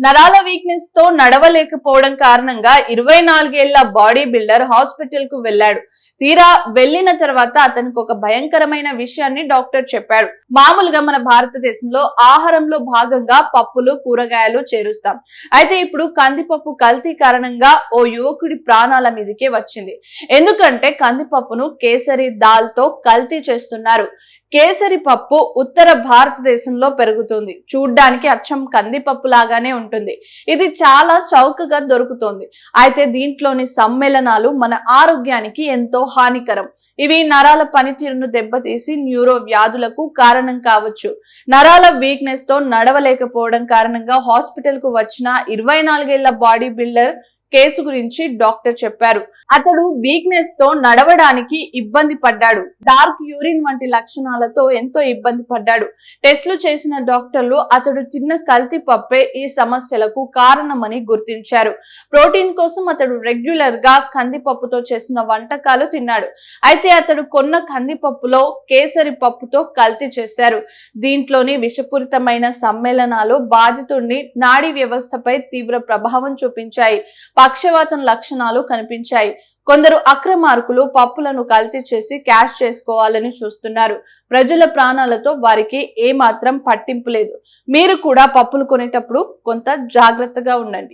నరాల వీక్నెస్తో నడవలేకపోవడం కారణంగా ఇరవై నాలుగేళ్ళ బాడీ బిల్డర్ హాస్పిటల్కు వెళ్ళాడు తీరా వెళ్ళిన తర్వాత అతనికి ఒక భయంకరమైన విషయాన్ని డాక్టర్ చెప్పాడు. మామూలుగా మన భారతదేశంలో ఆహారంలో భాగంగా పప్పులు కూరగాయలు చేరుస్తాం. అయితే ఇప్పుడు కందిపప్పు కల్తీ కారణంగా ఓ యువకుడి ప్రాణాల మీదకే వచ్చింది. ఎందుకంటే కందిపప్పును కేసరి దాల్తో కల్తీ చేస్తున్నారు. కేసరి పప్పు ఉత్తర భారతదేశంలో పెరుగుతుంది. చూడ్డానికి అచ్చం కందిపప్పు లాగానే ఉంటుంది. ఇది చాలా చౌకగా దొరుకుతుంది. అయితే దీంట్లోని సమ్మేళనాలు మన ఆరోగ్యానికి ఎంతో హానికరం. ఇవి నరాల పనితీరును దెబ్బతీసి న్యూరో వ్యాధులకు కారణం కావచ్చు. నరాల వీక్నెస్తో నడవలేకపోవడం కారణంగా హాస్పిటల్కు వచ్చిన ఇరవై నాలుగేళ్ళ బాడీ బిల్డర్ కేసు గురించి డాక్టర్ చెప్పారు. అతడు వీక్నెస్తో నడవడానికి ఇబ్బంది పడ్డాడు. డార్క్ యూరిన్ వంటి లక్షణాలతో ఎంతో ఇబ్బంది పడ్డాడు. టెస్టులు చేసిన డాక్టర్లు అతడు తిన్న కల్తీ పప్పే ఈ సమస్యలకు కారణమని గుర్తించారు. ప్రోటీన్ కోసం అతడు రెగ్యులర్గా కందిపప్పుతో చేసిన వంటకాలు తిన్నాడు. అయితే అతడు కొన్న కందిపప్పులో కేసరి పప్పుతో కల్తీ చేశారు. దీంట్లోని విషపూరితమైన సమ్మేళనాలు బాధితుడిని నాడీ వ్యవస్థపై తీవ్ర ప్రభావం చూపించాయి. పక్షవాతం లక్షణాలు కనిపించాయి. కొందరు అక్రమార్కులు పప్పులను కల్తీ చేసి క్యాష్ చేసుకోవాలని చూస్తున్నారు. ప్రజల ప్రాణాలతో వారికి ఏమాత్రం పట్టింపు లేదు. మీరు కూడా పప్పులు కొనేటప్పుడు కొంత జాగ్రత్తగా ఉండండి.